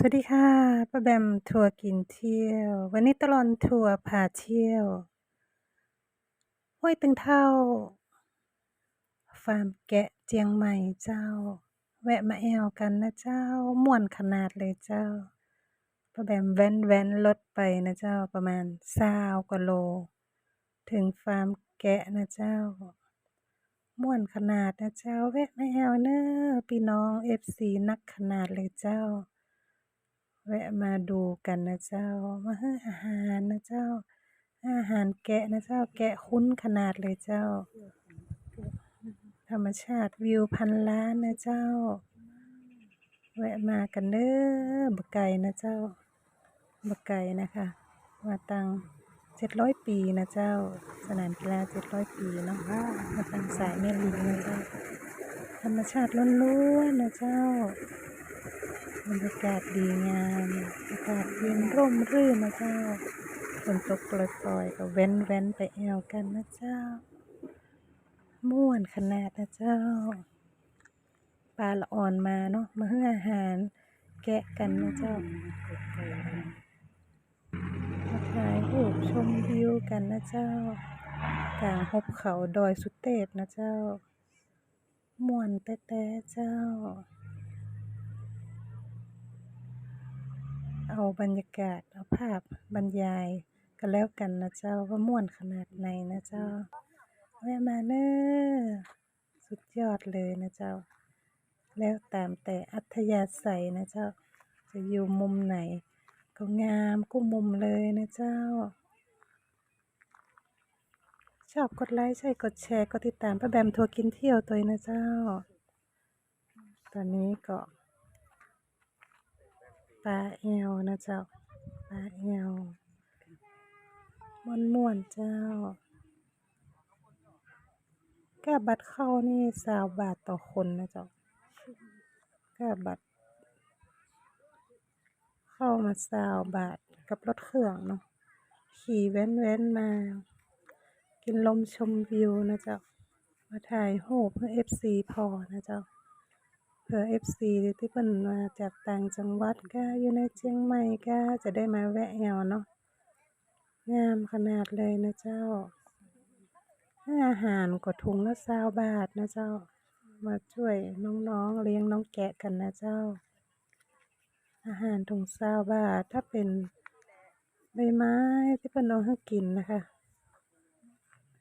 สวัสดีค่ะป้าแบมทัวร์กินเที่ยว วันนี้ตลอดทัวร์พาเที่ยวห้วยตึงเท่า ฟาร์มแกะเจียงใหม่เจ้า แวะมาแอวกันนะเจ้าม่วนขนาดเลยเจ้าป้าแบมแว้นแว้นรถไปนะเจ้าประมาณซาวกว่าโล ถึงฟาร์มแกะนะเจ้าม่วนขนาดนะเจ้าแวะมาแอวเนอพี่น้องเอฟซีนักขนาดเลยเจ้า แวะมาดูกันนะเจ้า มาให้อาหารนะเจ้า อาหารแกะนะเจ้า แกะคุ้นขนาดเลยเจ้า ธรรมชาติวิวพันล้านนะเจ้า แวะมากันเด้อบไก่นะเจ้าบไก่นะคะมาตังเจ็ดร้อยปีนะเจ้า สนามกีฬาเจ็ดร้อยปีเนาะมาตังสายแม่ลิงนะเจ้า ธรรมชาติล้วนๆนะเจ้า บรรยากาศดีงามอากาศเย็นร่มรื่นนะเจ้าฝนตกปล่อยๆก็แว้นแว้นไปแอวกันนะเจ้า ม่วนขนาดนะเจ้า ปลาละอ่อนมาเนาะมาให้ออาหารแกะกันนะเจ้ามาถ่ายรูปชมวิวกันนะเจ้ากลางหุบเขาดอยสุเทพนะเจ้าม่วนแต่แต่เจ้า เอาบรรยากาศเอาภาพบรรยายกันแล้วกันนะเจ้าว่าม่วนขนาดไหนนะเจ้าแวะมาเนอสุดยอดเลยนะเจ้า แล้วตามแต่อัธยาศัยนะเจ้า จะอยู่มุมไหน ก็งามกู้มุมเลยนะเจ้า ชอบกดไลค์ใช่กดแชร์กดติดตามป้าแบมทัวร์กินเที่ยวตัวนะเจ้า ตอนนี้ก็ ลาแอวนะเจ้าปลาแอวม่วนม่วนๆเจ้าค่าบัตรเข้านี่สาวบาทต่อคนนะเจ้าค่าบัตร เข้ามาสาวบาทกับรถเครื่องเนาะขี่แว้นแว้นมา กินลมชมวิวนะเจ้ามาถ่ายรูปเพื่อเอฟซีพอนะเจ้า เผื่อเอฟซีที่เพิ่นมาจากต่างจังหวัดก็อยู่ในเชียงใหม่ก็จะได้มาแวะแอวเนาะงามขนาดเลยนะเจ้า อาหารก็ถุงละสาวบาทนะเจ้า มาช่วยน้องๆเลี้ยงน้องแกะกันนะเจ้า อาหารถุงซาวบาทถ้าเป็นใบไม้ที่เพิ่นเอาให้กินนะคะ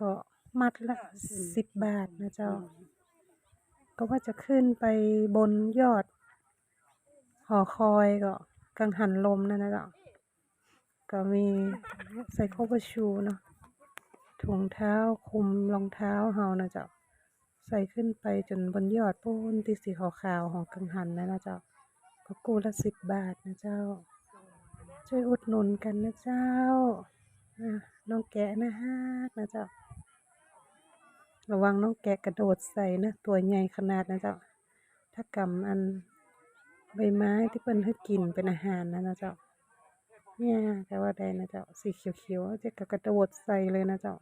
ก็มัดละสิบบาทนะเจ้า ก็ว่าจะขึ้นไปบนยอด หอคอยก็กังหันลมนั่นนะเจ้าก็มีใส่โคบชูเนาะถุงเท้าคุมรองเท้าเฮานะเจ้าใส่ขึ้นไปจนบนยอดปูนที่สีขาวๆขอกังหันนะนะเจ้าก็กูละสิบบาทนะเจ้า ช่วยอุดหนุนกันนะเจ้าน้องแกะนะฮะนะเจ้า ระวังน้องแกะกระโดดใส่นะ ตัวใหญ่ขนาดนะเจ้า ถ้ากำอันใบไม้ที่เพิ่นให้กินเป็นอาหารนะนะเจ้า เนี่ยแต่ว่าได้นะเจ้า สีเขียวๆจะกระโดดใส่เลยนะเจ้า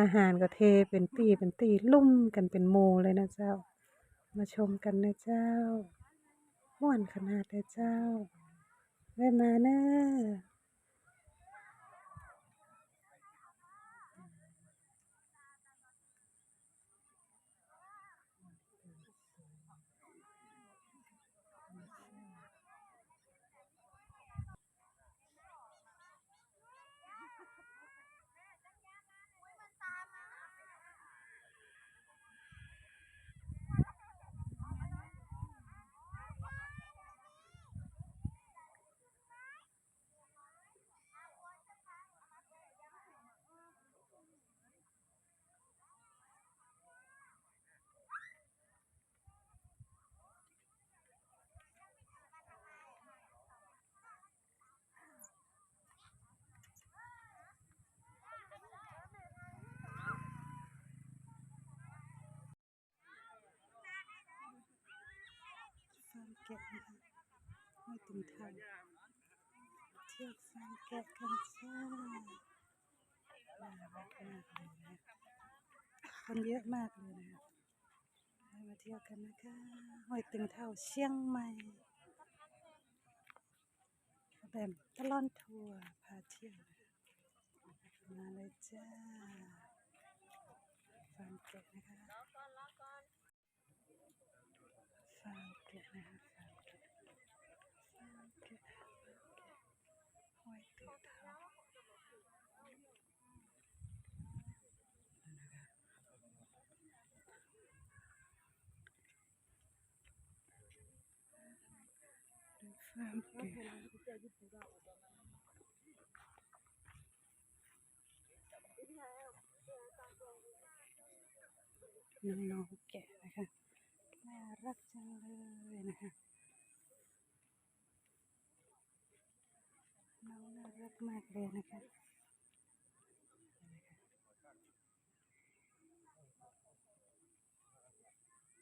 อาหารก็เทเป็นตีเป็นตีลุ่มกันเป็นโมเลยนะเจ้า มาชมกันนะเจ้าม่วนขนาดเลยเจ้าแวะมาเนอะฟาร์ม แกะนะคะไม่ถึงทางเที่ยวฟาร์มแกะกันจ้าน่ารักมากเลยนะคนเยอะมากเลยนะคะมาเที่ยวกันนะคะห้อยตึงเท่าเชียงใหม่ต้มตลอดทัวร์พาเที่ยวมาเลยจ้าฟาร์มแกะนะคะฟาร์มแกะนะคะฟาร์มแกะฟาร์มแกะฟาร์มแกะห้อยติดเท้าดูฟาร์มแกะ น้องๆแกะนะคะ น่ารักจังเลยนะคะ น้องน่ารักมากเลยนะคะ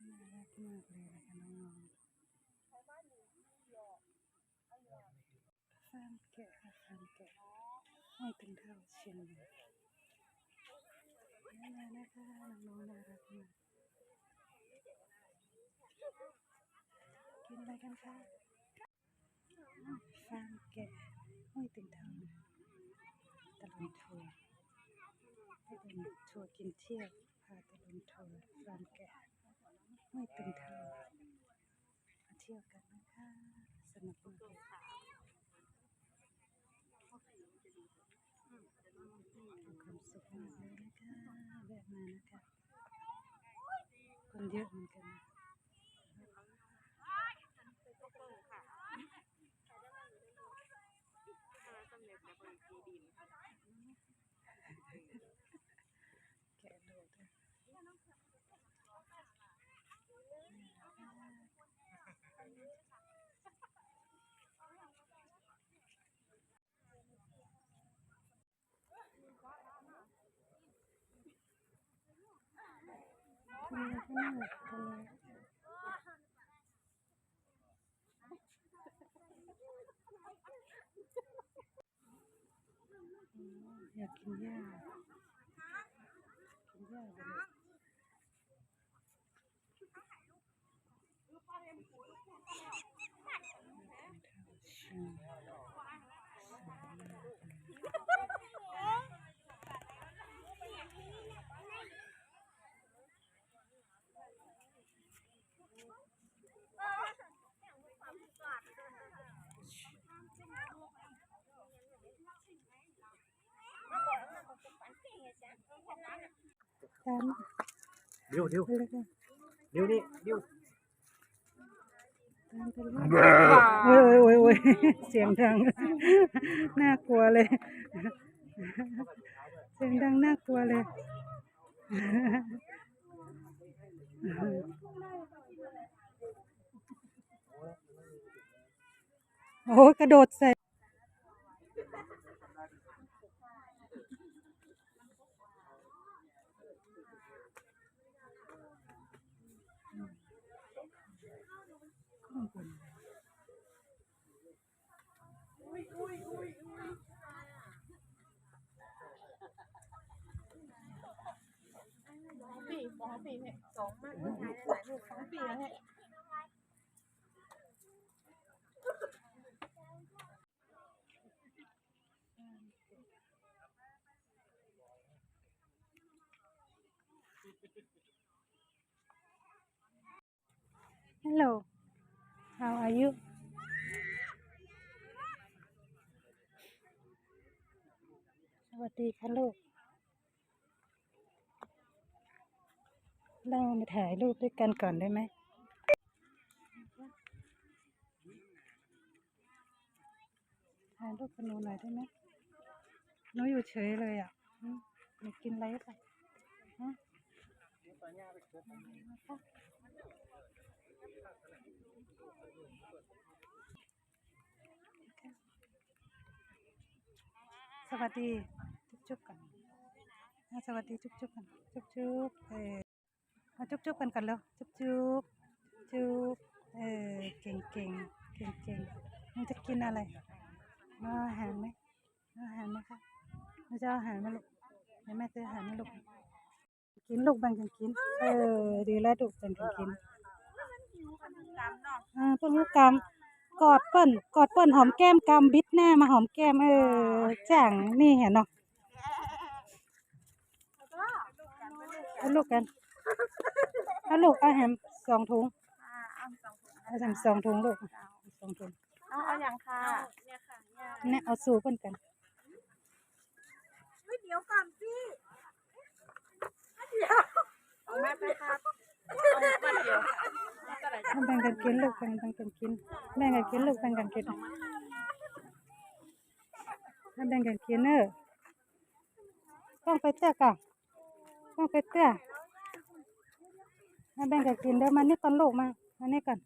น่ารักมากเลยนะคะน้องๆฟา ร์มแกะค่ะฟาร์มแกะไม่ถึงเท่าเชียงใหม่นี่เลยนะคะน้องๆน่ารักมากกินอะไรกันคะฟาร์มแกะห้วยตึงเท่าตะลุนทัวร์ตะลุนทัวร์กินเที่ยวพาตะลุนทัวร์ฟาร์มแกะห้วยตึงเท่ามาเที่ยวกันนะคะสนุกมากเลยมี ควานมานะคะแวะมานะคะคนเยอะเหมือนกันนะ แกะดูด้วย อะไรก็น่ารักกันเลยอืมอยากกินหญ้ากินหญ้าเลย ตามดิวดิวไปเลยค่ะดิวนี่ดิวตามไปเลยโอ้ยโอ้ยโอ้ยเสียงดัง น่ากลัวเลย เสียงดังน่ากลัวเลยโอ้ยกระโดดใส่ ปีสองปีเนี่ยสองมากผู้ชายหลายลูกสองปีแล้วเนี่ยฮัลโหล how are you สวัสดีค่ะลูก เรามาถ่ายรูปด้วยกันก่อนได้ไหมถ่ายรูปกับหนูหน่อยได้ไหมหนูอยู่เฉยเลยอะมหนูกินอะไรไปฮะสวัสดี จุ๊บๆกัน สวัสดีจุ๊บๆกัน จุ๊บๆเออ มาจุ๊บๆกันกันแล้วจุ๊บๆจุ๊บเออเก่งๆเก่งเก่งเก่งๆมันจะกินอะไรเอาอาหารไหมเอาอาหารไหมคะมันจะเอาอาหารไหมาลูกเดี๋ยวแม่ซื้ออาหารให้ลูกกินลูกแบ่งกันกิน เออ ดีแล้วลูกแบ่งกันกินอ่าพวกลูกกรรมกอดเปิ้นกอดเปิ้นหอมแก้มกำบิดหน้ามาหอมแก้มเออจังนี่เห็นเนาะเอาลูกกัน เอาลูกเอาแฮมสองถุงอ่าเอาสองถุงเอาแฮมสองถุงลูกสองถุงเอาเอาอย่างค่ะเนี่ยค่ะเนี่ยเนี่ยเอาสู่เพิ่นกันเฮ้ยเดี๋ยวก่อนพี่เดี๋ยวเอาแม่ไปครับเอามาเดี๋ยวแล้วก็ไหนจะแบ่งกันกินลูกแบ่งกันกินแบ่งกันกินลูกแบ่งกันกินแบ่งกันกินเนอะต้องไปเตื้อก่อนต้องไปเตื้อ มาแบ่งกันกินเด้อมานี่ก่อนลูกมามานี่ก่อน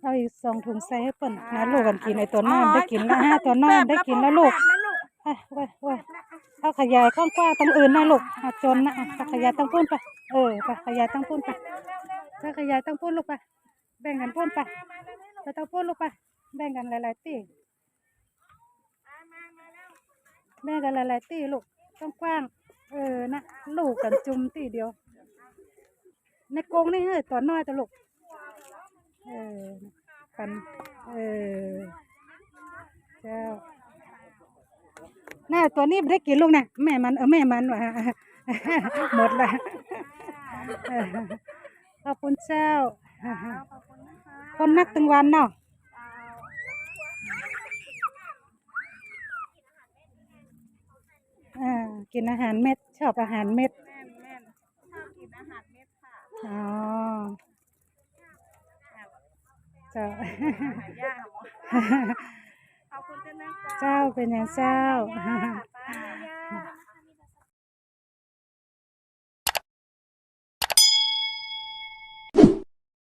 เอาอีกสองถุงใส่ให้เปิ่นนะลูกกันกินไอตัวน้อยได้กินแล้วฮะตัวน้อยได้กินแล้วลูกแล้วลูกเอ้ยเว้ยเว้ยเอาขยายข้างกว้างตรงอื่นนะลูกเอาจนนะเอาขยายตั้งพุ่นไปเออไปขยายตั้งพุ่นไปถ้าขยายตั้งพุ่นลูกไปแบ่งกันพุ่นไปไปตั้งพุ่นลูกไปแบ่งกันหลายๆตีแบ่งกันหลายๆตีลูกต้องกว้างเออนะลูกกันจุ่มตีเดียว ในกรงนี่เฮ้ยตัวน้อยตัวลูกเออกันเออเจ้าน่าตัวนี้ไม่ได้กินลูกนะแม่มันเออแม่มันว่ะหมดละขอบคุณเจ้าคนนักตึงวันเนาะอ่ากินอาหารเม็ด ชอบอาหารเม็ด อ๋อเจ้า หายากขอบคุณเจ้านะจ๊ะเจ้าเป็นอย่างเจ้า